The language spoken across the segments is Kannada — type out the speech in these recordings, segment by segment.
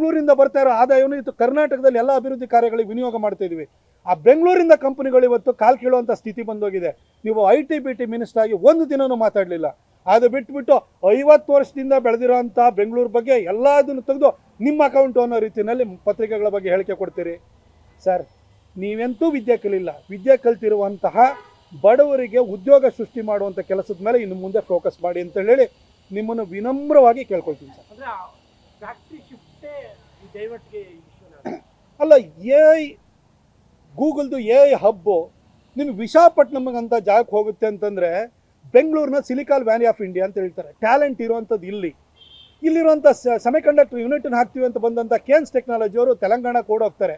ಬೆಂಗಳೂರಿಂದ ಬರ್ತಾ ಇರೋ ಆದಾಯವನ್ನು ಇತ್ತು. ಕರ್ನಾಟಕದಲ್ಲಿ ಎಲ್ಲ ಅಭಿವೃದ್ಧಿ ಕಾರ್ಯಗಳಿಗೆ ವಿನಿಯೋಗ ಮಾಡ್ತಾ ಇದ್ದೀವಿ ಆ ಬೆಂಗಳೂರಿಂದ ಕಂಪನಿಗಳು ಇವತ್ತು ಕಾಲು ಕೀಳುವಂಥ ಸ್ಥಿತಿ ಬಂದೋಗಿದೆ. ನೀವು I T B T minister ಆಗಿ ಒಂದು ದಿನವೂ ಮಾತಾಡಲಿಲ್ಲ. ಅದು ಬಿಟ್ಬಿಟ್ಟು ಐವತ್ತು ವರ್ಷದಿಂದ ಬೆಳೆದಿರೋಂಥ ಬೆಂಗಳೂರು ಬಗ್ಗೆ ಎಲ್ಲದನ್ನು ತೆಗೆದು ನಿಮ್ಮ ಅಕೌಂಟು ಅನ್ನೋ ರೀತಿಯಲ್ಲಿ ಪತ್ರಿಕೆಗಳ ಬಗ್ಗೆ ಹೇಳಿಕೆ ಕೊಡ್ತೀರಿ. ಸರ್, ನೀವೆಂತೂ ವಿದ್ಯೆ ಕಲಿಲ್ಲ. ವಿದ್ಯೆ ಕಲ್ತಿರುವಂತಹ ಬಡವರಿಗೆ ಉದ್ಯೋಗ ಸೃಷ್ಟಿ ಮಾಡುವಂಥ ಕೆಲಸದ ಮೇಲೆ ಇನ್ನು ಮುಂದೆ ಫೋಕಸ್ ಮಾಡಿ ಅಂತ ಹೇಳಿ ನಿಮ್ಮನ್ನು ವಿನಮ್ರವಾಗಿ ಕೇಳ್ಕೊಳ್ತೀನಿ ಸರ್. ಅಲ್ಲ, ಎ ಐ, ಗೂಗಲ್ದು ಎ ಐ ಹಬ್ಬು, ನಿಮ್ಗೆ ವಿಶಾಖಪಟ್ಟಣಮ್ಗಂತ ಜಾಗಕ್ಕೆ ಹೋಗುತ್ತೆ ಅಂತಂದರೆ ಬೆಂಗಳೂರಿನ ಸಿಲಿಕಾಲ್ ವ್ಯಾಲಿ ಆಫ್ ಇಂಡಿಯಾ ಅಂತ ಹೇಳ್ತಾರೆ. ಟ್ಯಾಲೆಂಟ್ ಇರುವಂಥದ್ದು ಇಲ್ಲಿ. ಇಲ್ಲಿರುವಂಥ ಸೆಮಿಕಂಡಕ್ಟರ್ ಯೂನಿಟನ್ನು ಹಾಕ್ತೀವಿ ಅಂತ ಬಂದಂಥ ಕೇನ್ಸ್ ತೆಲಂಗಾಣ ತೆಲಂಗಾಣಕ್ಕೆ ಹೋಗ್ತಾರೆ.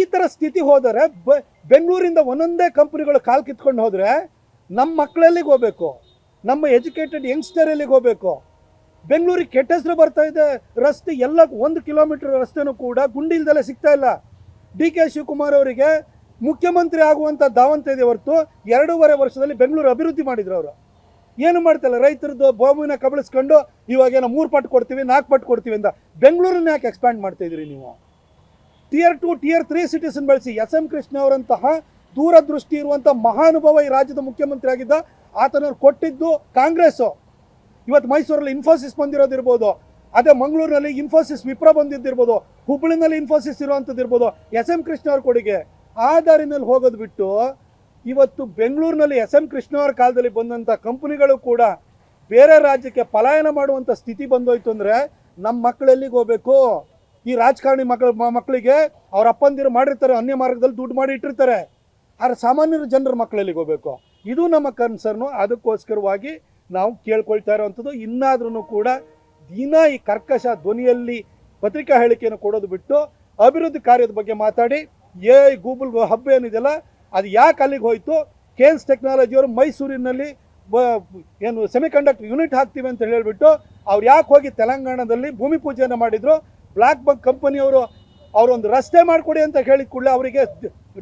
ಈ ಥರ ಸ್ಥಿತಿ ಹೋದರೆ ಬ, ಬೆಂಗಳೂರಿಂದ ಒಂದೊಂದೇ ಕಂಪ್ನಿಗಳು ಕಾಲು ಕಿತ್ಕೊಂಡು ಹೋದರೆ ನಮ್ಮ ಮಕ್ಕಳಲ್ಲಿಗೆ ಹೋಗಬೇಕು. ನಮ್ಮ ಎಜುಕೇಟೆಡ್ ಯಂಗ್ಸ್ಟರ್ ಎಲ್ಲಿಗೆ ಹೋಗಬೇಕು. ಬೆಂಗಳೂರಿಗೆ ಕೆಟ್ಟ ಹೆಸರು ಬರ್ತಾ ಇದೆ. ರಸ್ತೆ ಎಲ್ಲ ಒಂದು ಕಿಲೋಮೀಟರ್ ರಸ್ತೆನೂ ಕೂಡ ಗುಂಡಿ ಸಿಗ್ತಾ ಇಲ್ಲ. ಡಿ ಕೆ ಶಿವಕುಮಾರ್ ಅವರಿಗೆ ಮುಖ್ಯಮಂತ್ರಿ ಆಗುವಂಥ ದಾವಂತ ಇದೆ ಹೊರತು ಎರಡೂವರೆ ವರ್ಷದಲ್ಲಿ ಬೆಂಗಳೂರು ಅಭಿವೃದ್ಧಿ ಮಾಡಿದ್ರು ಅವರು. ಏನು ಮಾಡ್ತಾಯಿಲ್ಲ? ರೈತರದ್ದು ಭೂಮಿನ ಕಬಳಿಸ್ಕೊಂಡು ಇವಾಗೇನೋ ಮೂರು ಪಟ್ಟು ಕೊಡ್ತೀವಿ, ನಾಲ್ಕು ಪಟ್ಟು ಕೊಡ್ತೀವಿ ಅಂತ ಬೆಂಗಳೂರನ್ನ ಯಾಕೆ ಎಕ್ಸ್ಪ್ಯಾಂಡ್ ಮಾಡ್ತಾ ಇದ್ದೀರಿ ನೀವು? ಟಿಯರ್ ಟು ಟಿಯರ್ ತ್ರೀ ಸಿಟಿಸನ್ ಬಳಸಿ ಎಸ್ ಎಂ ಕೃಷ್ಣ ಅವರಂತಹ ದೂರದೃಷ್ಟಿ ಇರುವಂಥ ಮಹಾನುಭಾವ ಈ ರಾಜ್ಯದ ಮುಖ್ಯಮಂತ್ರಿ ಆಗಿದ್ದ. ಆತನವ್ರು ಕೊಟ್ಟಿದ್ದು ಕಾಂಗ್ರೆಸ್ಸು. ಇವತ್ತು ಮೈಸೂರಲ್ಲಿ ಇನ್ಫೋಸಿಸ್ ಬಂದಿರೋದಿರ್ಬೋದು ಅದೇ ಮಂಗಳೂರಿನಲ್ಲಿ ಇನ್ಫೋಸಿಸ್ ವಿಪ್ರ ಬಂದಿದ್ದಿರ್ಬೋದು ಹುಬ್ಬಳ್ಳಿನಲ್ಲಿ ಇನ್ಫೋಸಿಸ್ ಇರುವಂಥದ್ದು ಇರ್ಬೋದು, ಎಸ್ ಎಂ ಕೃಷ್ಣ ಅವ್ರ ಕೊಡುಗೆ. ಆ ದಾರಿನಲ್ಲಿ ಹೋಗೋದು ಬಿಟ್ಟು ಇವತ್ತು ಬೆಂಗಳೂರಿನಲ್ಲಿ ಎಸ್ ಎಂ ಕೃಷ್ಣ ಅವ್ರ ಕಾಲದಲ್ಲಿ ಬಂದಂಥ ಕಂಪನಿಗಳು ಕೂಡ ಬೇರೆ ರಾಜ್ಯಕ್ಕೆ ಪಲಾಯನ ಮಾಡುವಂಥ ಸ್ಥಿತಿ ಬಂದೋಯ್ತು ಅಂದರೆ ನಮ್ಮ ಮಕ್ಕಳು ಎಲ್ಲಿಗೆ ಹೋಗಬೇಕು? ಈ ರಾಜಕಾರಣಿ ಮಕ್ಕಳ ಮಕ್ಕಳಿಗೆ ಅವ್ರ ಅಪ್ಪಂದಿರು ಮಾಡಿರ್ತಾರೆ, ಅನ್ಯ ಮಾರ್ಗದಲ್ಲಿ ದುಡ್ಡು ಮಾಡಿ ಇಟ್ಟಿರ್ತಾರೆ. ಆದರೆ ಸಾಮಾನ್ಯ ಜನರ ಮಕ್ಕಳಲ್ಲಿಗೆ ಹೋಗಬೇಕು? ಇದು ನಮ್ಮ ಕನ್ಸರ್ನು ಅದಕ್ಕೋಸ್ಕರವಾಗಿ ನಾವು ಕೇಳ್ಕೊಳ್ತಾ ಇರೋವಂಥದ್ದು. ಇನ್ನಾದ್ರೂ ಕೂಡ ದಿನ ಈ ಕರ್ಕಶ ಧ್ವನಿಯಲ್ಲಿ ಪತ್ರಿಕಾ ಹೇಳಿಕೆಯನ್ನು ಕೊಡೋದು ಬಿಟ್ಟು ಅಭಿವೃದ್ಧಿ ಕಾರ್ಯದ ಬಗ್ಗೆ ಮಾತಾಡಿ ಎ ಐ ಗೂಗಲ್ ಹಬ್ಬ ಏನಿದೆಯಲ್ಲ, ಅದು ಯಾಕೆ ಅಲ್ಲಿಗೆ ಹೋಯಿತು? ಕೇನ್ಸ್ ಟೆಕ್ನಾಲಜಿಯವರು ಮೈಸೂರಿನಲ್ಲಿ ಏನು ಸೆಮಿಕಂಡಕ್ಟರ್ ಯೂನಿಟ್ ಹಾಕ್ತೀವಿ ಅಂತ ಹೇಳಿಬಿಟ್ಟು ಅವ್ರು ಯಾಕೆ ಹೋಗಿ ತೆಲಂಗಾಣದಲ್ಲಿ ಭೂಮಿ ಪೂಜೆಯನ್ನು ಮಾಡಿದರು? ಬ್ಲ್ಯಾಕ್ ಬಂಕ್ ಕಂಪನಿಯವರು ಅವರೊಂದು ರಸ್ತೆ ಮಾಡಿಕೊಡಿ ಅಂತ ಹೇಳಿದ ಕೂಡಲೇ ಅವರಿಗೆ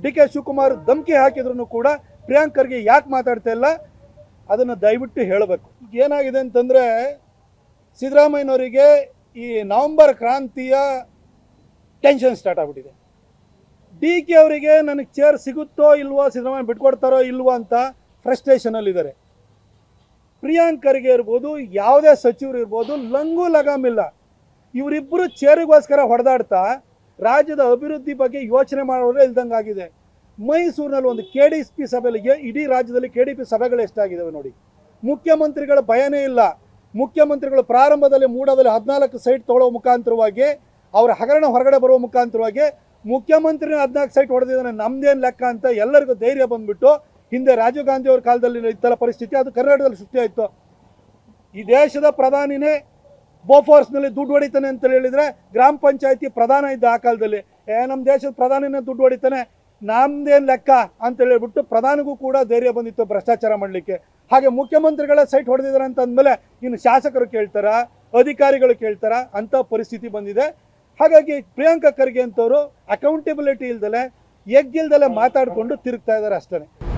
ಡಿ ಕೆ ಶಿವಕುಮಾರ್ ಧಮಕಿ ಹಾಕಿದ್ರು ಕೂಡ ಪ್ರಿಯಾಂಕರ್ಗೆ ಯಾಕೆ ಮಾತಾಡ್ತಾ ಇಲ್ಲ? ಅದನ್ನು ದಯವಿಟ್ಟು ಹೇಳಬೇಕು. ಏನಾಗಿದೆ ಅಂತಂದರೆ ಸಿದ್ದರಾಮಯ್ಯನವರಿಗೆ ಈ ನವಂಬರ್ ಕ್ರಾಂತಿಯ ಟೆನ್ಷನ್ ಸ್ಟಾರ್ಟ್ ಆಗ್ಬಿಟ್ಟಿದೆ. ಡಿ ಕೆ ಅವರಿಗೆ ನನಗೆ ಚೇರ್ ಸಿಗುತ್ತೋ ಇಲ್ವೋ, ಸಿದ್ದರಾಮಯ್ಯ ಬಿಟ್ಕೊಡ್ತಾರೋ ಇಲ್ವೋ ಅಂತ ಫ್ರಸ್ಟ್ರೇಷನಲ್ಲಿದ್ದಾರೆ ಪ್ರಿಯಾಂಕರಿಗೆ ಇರ್ಬೋದು, ಯಾವುದೇ ಸಚಿವರು ಇರ್ಬೋದು, ಲಂಗು ಲಗಾಮಿಲ್ಲ ಇವರಿಬ್ಬರು ಚೇರಿಗೋಸ್ಕರ ಹೊಡೆದಾಡ್ತಾ ರಾಜ್ಯದ ಅಭಿವೃದ್ಧಿ ಬಗ್ಗೆ ಯೋಚನೆ ಮಾಡೋರೇ ಇಲ್ದಂಗಾಗಿದೆ. ಮೈಸೂರಿನಲ್ಲಿ ಒಂದು ಕೆ ಡಿ ಪಿ ಸಭೆಗಳಿಗೆ ಇಡೀ ರಾಜ್ಯದಲ್ಲಿ ಕೆ ಡಿ ಪಿ ಸಭೆಗಳು ಎಷ್ಟಾಗಿದ್ದಾವೆ ನೋಡಿ. ಮುಖ್ಯಮಂತ್ರಿಗಳ ಭಯನೇ ಇಲ್ಲ. ಮುಖ್ಯಮಂತ್ರಿಗಳು ಪ್ರಾರಂಭದಲ್ಲಿ ಮೂಡದಲ್ಲಿ ಹದಿನಾಲ್ಕು ಸೈಟ್ ತೊಗೊಳ್ಳೋ ಮುಖಾಂತರವಾಗಿ, ಅವರ ಹಗರಣ ಹೊರಗಡೆ ಬರುವ ಮುಖಾಂತರವಾಗಿ ಮುಖ್ಯಮಂತ್ರಿನ ಹದಿನಾಲ್ಕು ಸೈಟ್ ಹೊಡೆದಿದ್ದಾನೆ. ನಮ್ದೇನು ಲೆಕ್ಕ ಅಂತ ಎಲ್ಲರಿಗೂ ಧೈರ್ಯ ಬಂದ್ಬಿಟ್ಟು ಹಿಂದೆ ರಾಜೀವ್ ಗಾಂಧಿ ಅವ್ರ ಕಾಲದಲ್ಲಿ ಇತ್ತಲ್ಲ ಪರಿಸ್ಥಿತಿ, ಅದು ಕರ್ನಾಟಕದಲ್ಲಿ ಸೃಷ್ಟಿಯಾಯಿತು ಈ ದೇಶದ ಪ್ರಧಾನಿನೇ ಬೋಫೋರ್ಸ್ನಲ್ಲಿ ದುಡ್ಡು ಹೊಡಿತಾನೆ ಅಂತ ಹೇಳಿದರೆ ಗ್ರಾಮ ಪಂಚಾಯತಿ ಪ್ರಧಾನ ಇದ್ದ ಆ ಕಾಲದಲ್ಲಿ. ಏ ನಮ್ಮ ದೇಶದ ಪ್ರಧಾನಿನೇ ದುಡ್ಡು ಹೊಡಿತಾನೆ. ನಮ್ದೇನು ಲೆಕ್ಕ ಅಂತ ಹೇಳಿಬಿಟ್ಟು ಪ್ರಧಾನಿಗೂ ಕೂಡ ಧೈರ್ಯ ಬಂದಿತ್ತು ಭ್ರಷ್ಟಾಚಾರ ಮಾಡಲಿಕ್ಕೆ. ಹಾಗೆ ಮುಖ್ಯಮಂತ್ರಿಗಳ ಸೈಟ್ ಹೊಡೆದಿದ್ದಾರೆ ಅಂತ ಅಂದಮೇಲೆ ಇನ್ನು ಶಾಸಕರು ಕೇಳ್ತಾರ, ಅಧಿಕಾರಿಗಳು ಕೇಳ್ತಾರ ಅಂತ ಪರಿಸ್ಥಿತಿ ಬಂದಿದೆ. ಹಾಗಾಗಿ ಪ್ರಿಯಾಂಕಾ ಖರ್ಗೆ ಅಂತವರು ಅಕೌಂಟೆಬಿಲಿಟಿ ಇಲ್ದಲೆ, ಎಗ್ಗಿಲ್ದಲೆ ಮಾತಾಡಿಕೊಂಡು ತಿರುಗ್ತಾ ಇದ್ದಾರೆ ಅಷ್ಟೇ